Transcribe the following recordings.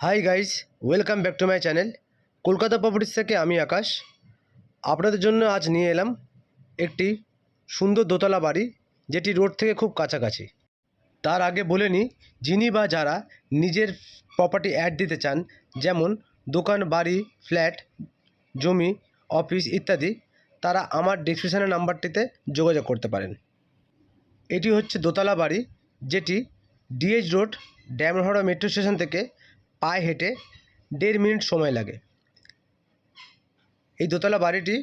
Hi guys welcome back to my channel Kolkata properties থেকে আমি আকাশ। আপনাদের জন্য আজ নিয়ে এলাম একটি সুন্দর দোতলা বাড়ি, যেটি রোড থেকে খুব কাছাকাছি। তার আগে বলে নিই, যিনি বা যারা নিজের প্রপার্টি অ্যাড দিতে চান, যেমন দোকান, বাড়ি ফ্ল্যাট জমি অফিস ইত্যাদি, তারা আমার ডিসক্রিপশানের নাম্বারটিতে যোগাযোগ করতে পারেন। এটি হচ্ছে দোতলা বাড়ি, যেটি ডিএইচ রোড ড্যামহাওড়া মেট্রো স্টেশন থেকে পায়ে হেঁটে দেড় মিনিট সময় লাগে। এই দোতলা বাড়িটি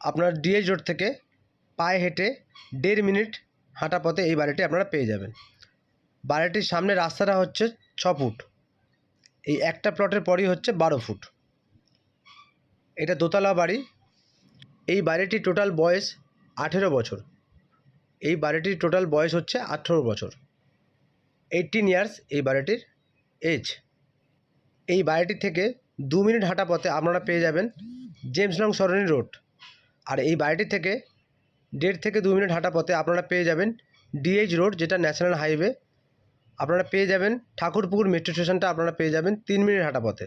আপনার ডিএইচ রোড থেকে পায়ে হেঁটে দেড় মিনিট হাঁটা পথে এই বাড়িটি আপনারা পেয়ে যাবেন। বাড়িটির সামনে রাস্তাটা হচ্ছে ছ ফুট। এই একটা প্লটের পরই হচ্ছে বারো ফুট। এটা দোতলা বাড়ি। এই বাড়িটির টোটাল বয়স আঠেরো বছর। এই বাড়িটির টোটাল বয়স হচ্ছে আঠেরো বছর। এইটিন ইয়ার্স এই বাড়িটির এজ এই বাড়িটি থেকে দু মিনিট হাঁটা পথে আপনারা পেয়ে যাবেন জেমস লং সরণি রোড আর এই বাড়িটি থেকে দেড় থেকে দু মিনিট হাঁটা পথে আপনারা পেয়ে যাবেন ডিএইচ রোড যেটা ন্যাশনাল হাইওয়ে আপনারা পেয়ে যাবেন ঠাকুরপুকুর মেট্রো স্টেশনটা আপনারা পেয়ে যাবেন তিন মিনিট হাঁটা পথে।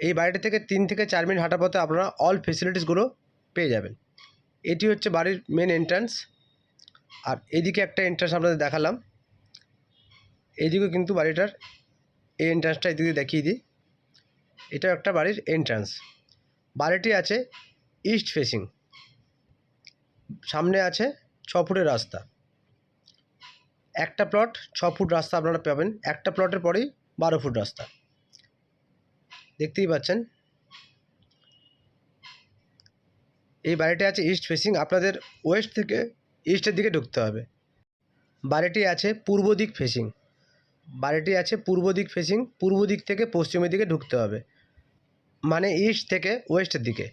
এই বাড়িটি থেকে তিন থেকে চার মিনিট হাঁটা পথে আপনারা অল ফেসিলিটিসগুলো পেয়ে যাবেন। এটি হচ্ছে বাড়ির মেন এন্ট্রান্স আর এদিকে একটা এন্ট্রান্স আপনাদের দেখালাম। এদিকে কিন্তু বাড়িটার এই এন্ট্রান্সটা এদিকে দেখিয়ে দিই। এটাও একটা বাড়ির এন্ট্রান্স বাড়িটি আছে ইস্ট ফেসিং সামনে আছে ছ ফুটের রাস্তা। একটা প্লট ছ ফুট রাস্তা আপনারা পাবেন। একটা প্লটের পরেই বারো ফুট রাস্তা। দেখতেই পাচ্ছেন। এই বাড়িটি আছে ইস্ট ফেসিং আপনাদের ওয়েস্ট থেকে ইস্টের দিকে ঢুকতে হবে। বাড়িটি আছে পূর্ব দিক ফেসিং বাড়িটি আছে পূর্ব দিক ফেসিং পূর্ব দিক থেকে পশ্চিমের দিকে ঢুকতে হবে। মানে ইস্ট থেকে ওয়েস্টের দিকে।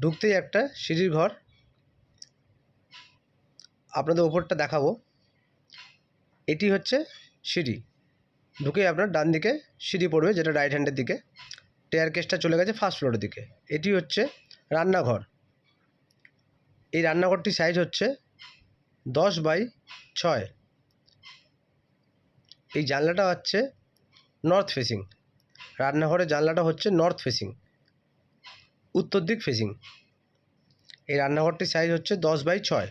ঢুকতেই একটা সিঁড়ির ঘর। আপনাদের ওপরটা দেখাবো। এটি হচ্ছে সিঁড়ি। ঢুকে আপনার ডান দিকে সিঁড়ি পড়বে, যেটা রাইট হ্যান্ডের দিকে। টেয়ার কেসটা চলে গেছে ফার্স্ট ফ্লোরের দিকে। এটি হচ্ছে রান্নাঘর। এই রান্নাঘরটির সাইজ হচ্ছে দশ বাই ছয়। এই জানলাটা হচ্ছে নর্থ ফেসিং রান্নাঘরের জানলাটা হচ্ছে নর্থ ফেসিং উত্তর দিক ফেসিং এই রান্নাঘরটির সাইজ হচ্ছে দশ বাই ছয়।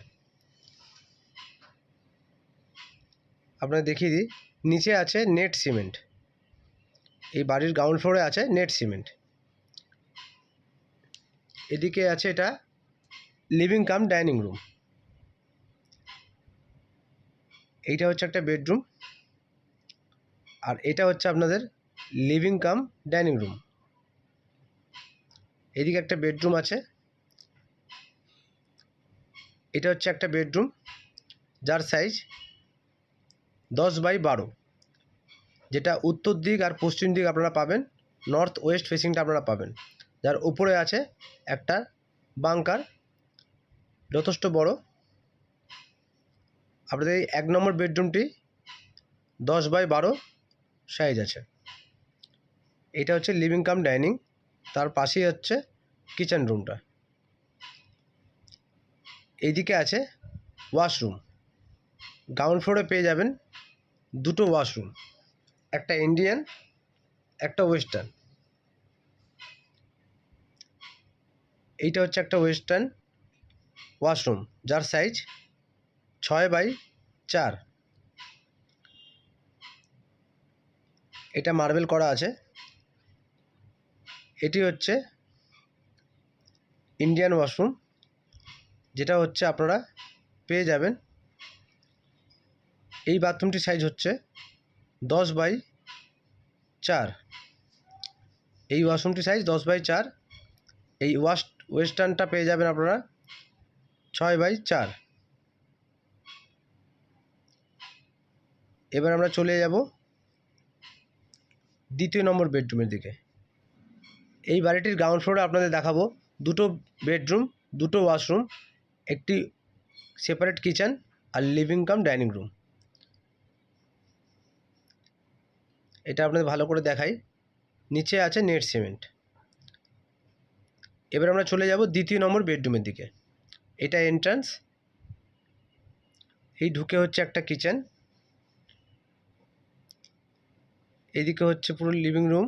আপনাদের দেখিয়ে দিই, নিচে আছে নেট সিমেন্ট এই বাড়ির গ্রাউন্ড ফ্লোরে আছে নেট সিমেন্ট এদিকে আছে এটা লিভিং কাম ডাইনিং রুম এইটা হচ্ছে একটা বেডরুম আর এটা হচ্ছে আপনাদের লিভিং কাম ডাইনিং রুম এদিকে একটা বেডরুম আছে। এটা হচ্ছে একটা বেডরুম যার সাইজ দশ বাই বারো। যেটা উত্তর দিক আর পশ্চিম দিক আপনারা পাবেন নর্থ ওয়েস্ট ফেসিংটা আপনারা পাবেন। যার উপরে আছে একটা বাংকার যথেষ্ট বড়। আপনাদের এই এক নম্বর বেডরুমটি দশ বাই বারো সাইজ আছে। এটা হচ্ছে লিভিং কাম ডাইনিং তার পাশেই হচ্ছে কিচেন রুমটা এইদিকে আছে ওয়াশরুম গ্রাউন্ড ফ্লোরে পেয়ে যাবেন দুটো ওয়াশরুম একটা ইন্ডিয়ান একটা ওয়েস্টার্ন এইটা হচ্ছে একটা ওয়েস্টার্ন ওয়াশরুম যার সাইজ ছয় বাই চার। এটা মার্বেল করা আছে। এটি হচ্ছে ইন্ডিয়ান ওয়াশরুম, যেটা হচ্ছে আপনারা পেয়ে যাবেন। এই বাথরুমটির সাইজ হচ্ছে দশ বাই চার। এই ওয়াশরুমটি সাইজ দশ বাই চার। এই ওয়াশ, ওয়েস্টার্নটা পেয়ে যাবেন আপনারা ছয় বাই চার। এবার আমরা চলে যাব দ্বিতীয় নম্বর বেডরুমের দিকে। এই বাড়িটির গ্রাউন্ড ফ্লোরে আপনাদের দেখাবো। দুটো বেডরুম, দুটো ওয়াশরুম একটি সেপারেট কিচেন আর লিভিং কাম ডাইনিং রুম এটা আপনাদের ভালো করে দেখাই। নিচে আছে নেট সিমেন্ট এবার আমরা চলে যাব দ্বিতীয় নম্বর বেডরুমের দিকে। এটা এন্ট্রান্স এই ঢুকে হচ্ছে একটা কিচেন এদিকে হচ্ছে পুরো লিভিং রুম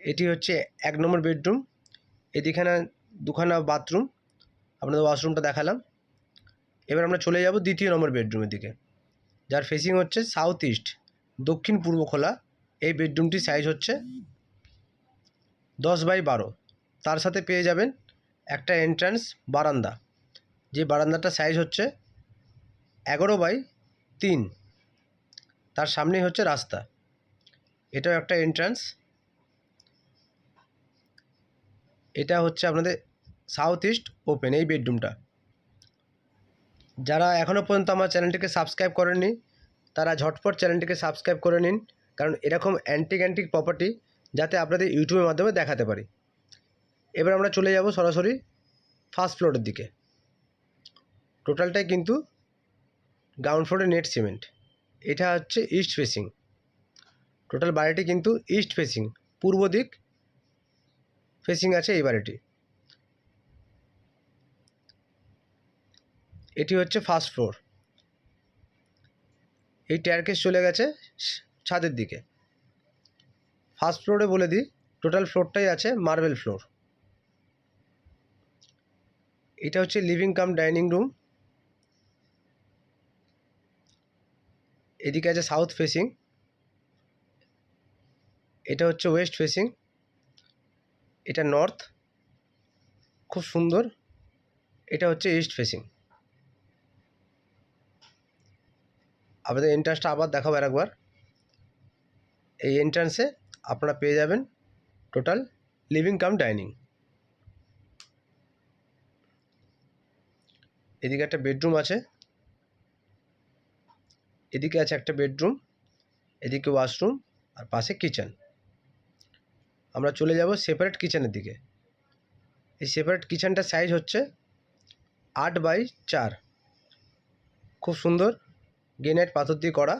এটি হচ্ছে এক নম্বর বেডরুম এদিখানে দুখানা বাথরুম আপনাদের ওয়াশরুমটা দেখালাম। এবার আমরা চলে যাব দ্বিতীয় নম্বর বেডরুমের দিকে, যার ফেসিং হচ্ছে সাউথ ইস্ট দক্ষিণ পূর্ব খোলা, এই বেডরুমটির সাইজ হচ্ছে দশ বাই বারো। তার সাথে পেয়ে যাবেন একটা এন্ট্রান্স বারান্দা, যে বারান্দাটা সাইজ হচ্ছে এগারো বাই তিন। তার সামনেই হচ্ছে রাস্তা। এটাও একটা এন্ট্রান্স এটা হচ্ছে আপনাদের সাউথ ইস্ট ওপেন এই বেডরুমটা যারা এখনও পর্যন্ত আমার চ্যানেলটিকে সাবস্ক্রাইব করেননি, তারা ঝটপট চ্যানেলটিকে সাবস্ক্রাইব করে নিন, কারণ এরকম অ্যান্টিক অ্যান্টিক প্রপার্টি যাতে আপনাদের ইউটিউবের মাধ্যমে দেখাতে পারি। এবার আমরা চলে যাব সরাসরি ফার্স্ট ফ্লোরের দিকে। টোটালটাই কিন্তু গ্রাউন্ড ফ্লোরে নেট সিমেন্ট এটা হচ্ছে ইস্ট ফেসিং টোটাল বাড়িটি কিন্তু ইস্ট ফেসিং পূর্ব দিক ফেসিং আছে এই বাড়িটি। এটি হচ্ছে ফার্স্ট ফ্লোর এই ট্যারকেস চলে গেছে ছাদের দিকে। ফার্স্ট ফ্লোরে বলে দিই টোটাল ফ্লোরটাই আছে মার্বেল ফ্লোর এটা হচ্ছে লিভিং কাম ডাইনিং রুম এদিকে আছে সাউথ ফেসিং এটা হচ্ছে ওয়েস্ট ফেসিং। এটা নর্থ, খুব সুন্দর। এটা হচ্ছে ইস্ট ফেসিং। আপনাদের এন্ট্রান্সটা আবার দেখাবো একবার এই এন্ট্রান্সে আপনারা পেয়ে যাবেন টোটাল লিভিং কাম ডাইনিং এদিকে একটা বেডরুম আছে। এদিকে আছে একটা বেডরুম এদিকে ওয়াশরুম আর পাশে কিচেন আমরা চলে যাব সেপারেট কিচেনের দিকে। এই সেপারেট কিচেনটার সাইজ হচ্ছে আট বাই চার। খুব সুন্দর গ্রেনাইট পাথর দিয়ে করা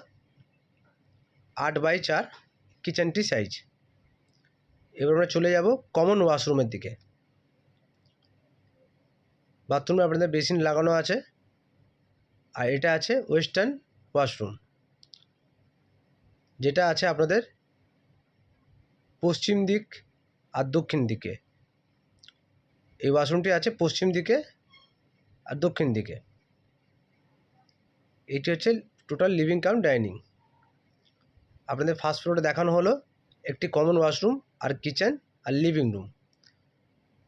আট বাই চার কিচেনটি সাইজ এবার আমরা চলে যাব কমন ওয়াশরুমের দিকে। বাথরুমে আপনাদের বেসিন লাগানো আছে আর এটা আছে ওয়েস্টার্ন ওয়াশরুম যেটা আছে আপনাদের পশ্চিম দিক আর দক্ষিণ দিকে। এই ওয়াশরুমটি আছে পশ্চিম দিকে আর দক্ষিণ দিকে। এটি হচ্ছে টোটাল লিভিং কাম ডাইনিং আপনাদের ফার্স্ট ফ্লোরে দেখানো হলো একটি কমন ওয়াশরুম আর কিচেন আর লিভিং রুম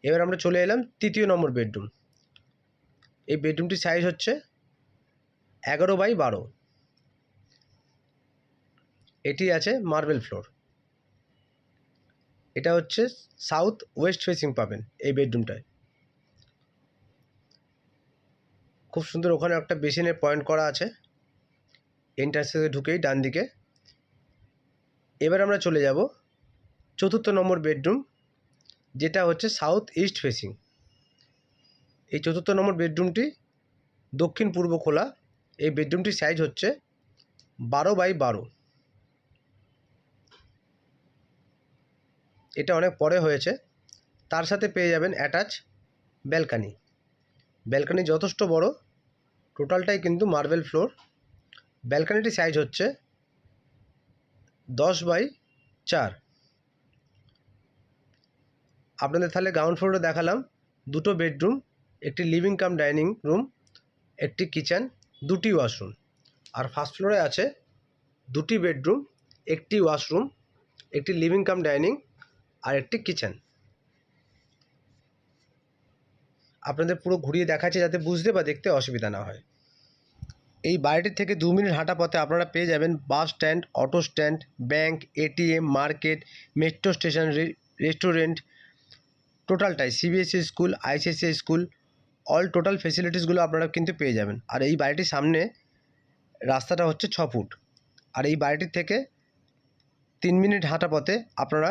এবার আমরা চলে এলাম তৃতীয় নম্বর বেডরুম এই বেডরুমটির সাইজ হচ্ছে এগারো বাই বারো। এটি আছে মার্বেল ফ্লোর এটা হচ্ছে সাউথ ওয়েস্ট ফেসিং পাবেন এই বেডরুমটায় খুব সুন্দর ওখানে একটা বেসিনের পয়েন্ট করা আছে। এন্ট্রান্স ঢুকেই ডান দিকে। এবার আমরা চলে যাব চতুর্থ নম্বর বেডরুম যেটা হচ্ছে সাউথ ইস্ট ফেসিং এই চতুর্থ নম্বর বেডরুমটি দক্ষিণ পূর্ব খোলা। এই বেডরুমটির সাইজ হচ্ছে বারো বাই বারো। এটা অনেক পরে হয়েছে। তার সাথে পেয়ে যাবেন অ্যাটাচ ব্যালকানি ব্যালকানি যথেষ্ট বড় টোটালটাই কিন্তু মার্বেল ফ্লোর ব্যালকানিটির সাইজ হচ্ছে দশ বাই চার। আপনাদের তাহলে গ্রাউন্ড ফ্লোরে দেখালাম, দুটো বেডরুম একটি লিভিং কাম ডাইনিং রুম একটি কিচেন দুটি ওয়াশরুম আর ফার্স্ট ফ্লোরে আছে দুটি বেডরুম একটি ওয়াশরুম একটি লিভিং কাম ডাইনিং আর একটি কিচেন আপনাদের পুরো ঘুরিয়ে দেখাচ্ছে যাতে বুঝতে বা দেখতে অসুবিধা না হয়। এই বাড়িটির থেকে দু মিনিট হাঁটা পথে আপনারা পেয়ে যাবেন bus stand, auto stand, bank, ATM, market, metro station restaurant, টোটালটাই CBSC school ICSC school, all total ফেসিলিটিসগুলো আপনারা কিন্তু পেয়ে যাবেন। আর এই বাড়িটির সামনে রাস্তাটা হচ্ছে ছ ফুট। আর এই বাড়িটির থেকে তিন মিনিট হাঁটা পথে আপনারা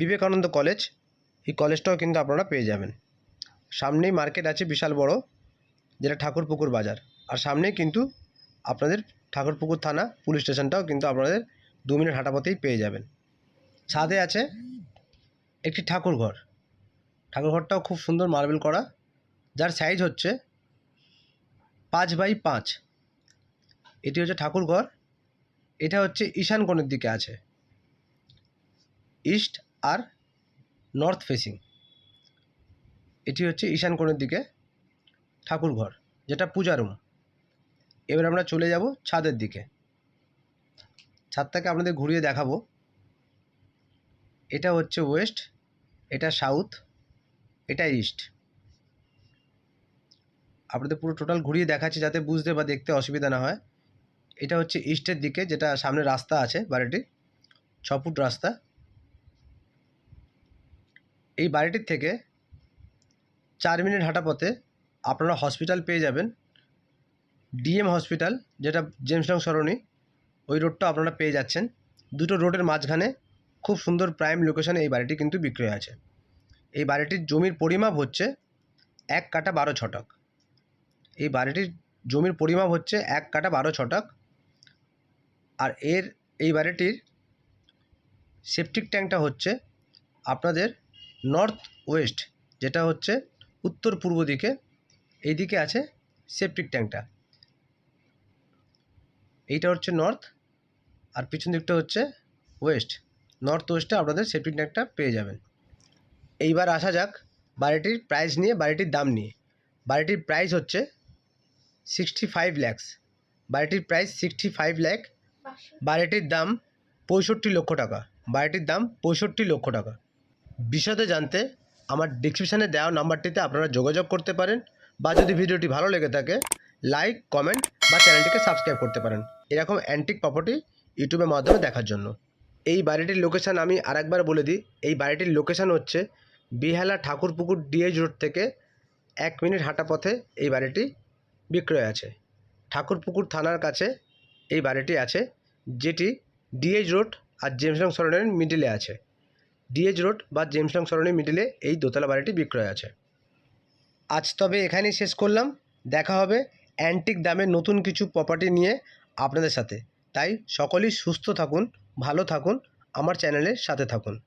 বিবেকানন্দ কলেজ। এই কলেজটাও কিন্তু আপনারা পেয়ে যাবেন। সামনেই মার্কেট আছে বিশাল বড়, যেটা ঠাকুরপুকুর বাজার। আর সামনেই কিন্তু আপনাদের ঠাকুরপুকুর থানা পুলিশ স্টেশনটাও কিন্তু আপনাদের দু মিনিট হাঁটা পথেই পেয়ে যাবেন। ছাদে আছে একটি ঠাকুরঘর ঠাকুরঘরটাও খুব সুন্দর মার্বেল করা। যার সাইজ হচ্ছে পাঁচ বাই পাঁচ। এটি হচ্ছে ঠাকুরঘর এটা হচ্ছে ঈশান কোণের দিকে আছে। ইস্ট আর নর্থ ফেসিং এটি হচ্ছে ঈশান কোণের দিকে ঠাকুর ঘর, যেটা পূজা রুম এবার আমরা চলে যাব ছাদের দিকে। ছাদটাকে আপনাদের ঘুরিয়ে দেখাবো। এটা হচ্ছে ওয়েস্ট এটা সাউথ এটা ইস্ট আপনাদের পুরো টোটাল ঘুরিয়ে দেখাচ্ছি যাতে বুঝতে বা দেখতে অসুবিধা না হয়। এটা হচ্ছে ইস্টের দিকে, যেটা সামনে রাস্তা আছে বাড়িটির, ছ ফুট রাস্তা। এই বাড়িটির থেকে চার মিনিট হাঁটা পথে আপনারা হসপিটাল পেয়ে যাবেন। ডিএম হসপিটাল, যেটা জেমসডং সরণি, ওই রোডটা আপনারা পেয়ে যাচ্ছেন। দুটো রোডের মাঝখানে খুব সুন্দর প্রাইম লোকেশানে এই বাড়িটি কিন্তু বিক্রয় আছে। এই বাড়িটির জমির পরিমাপ হচ্ছে এক কাটা বারো ছটাক। এই বাড়িটির জমির পরিমাপ হচ্ছে এক কাটা বারো ছটাক। আর এর, এই বাড়িটির সেপটিক ট্যাঙ্কটা হচ্ছে আপনাদের নর্থ ওয়েস্ট যেটা হচ্ছে উত্তর পূর্ব দিকে এই দিকে আছে সেপটিক ট্যাঙ্কটা। এইটা হচ্ছে নর্থ, আর পিছন দিকটা হচ্ছে ওয়েস্ট। নর্থ ওয়েস্টে আপনাদের সেপটিক ট্যাঙ্কটা পেয়ে যাবেন। এইবার আসা যাক বাড়িটির প্রাইস নিয়ে, বাড়িটির দাম নিয়ে। বাড়িটির প্রাইস হচ্ছে সিক্সটি ফাইভ ল্যাক্স। বাড়িটির প্রাইস সিক্সটি ফাইভ ল্যাক। বাড়িটির দাম পঁয়ষট্টি লক্ষ টাকা। বাড়িটির দাম পঁয়ষট্টি লক্ষ টাকা। বিশদে জানতে আমার ডিসক্রিপশানে দেওয়া নাম্বারটিতে আপনারা যোগাযোগ করতে পারেন বা যদি ভিডিওটি ভালো লেগে থাকে লাইক কমেন্ট বা চ্যানেলটিকে সাবস্ক্রাইব করতে পারেন। এরকম অ্যান্টিক প্রপার্টি ইউটিউবের মাধ্যমে দেখার জন্য। এই বাড়িটির লোকেশান আমি আরেকবার বলে দিই। এই বাড়িটির লোকেশান হচ্ছে বিহালা ঠাকুরপুকুর ডিএইচ রোড থেকে এক মিনিট হাঁটা পথে এই বাড়িটি বিক্রয় আছে। ঠাকুরপুকুর থানার কাছে এই বাড়িটি আছে, যেটি ডিএইচ রোড আর জেমসং সরণের মিডিলে আছে। ডিএইচ রোড বা জেমসং সরণি মিডিলে এই দোতলা বাড়িটি বিক্রয় আছে। আজ তবে এখানেই শেষ করলাম। দেখা হবে অ্যান্টিক দামে নতুন কিছু প্রপার্টি নিয়ে আপনাদের সাথে। তাই সকলেই সুস্থ থাকুন, ভালো থাকুন, আমার চ্যানেলের সাথে থাকুন।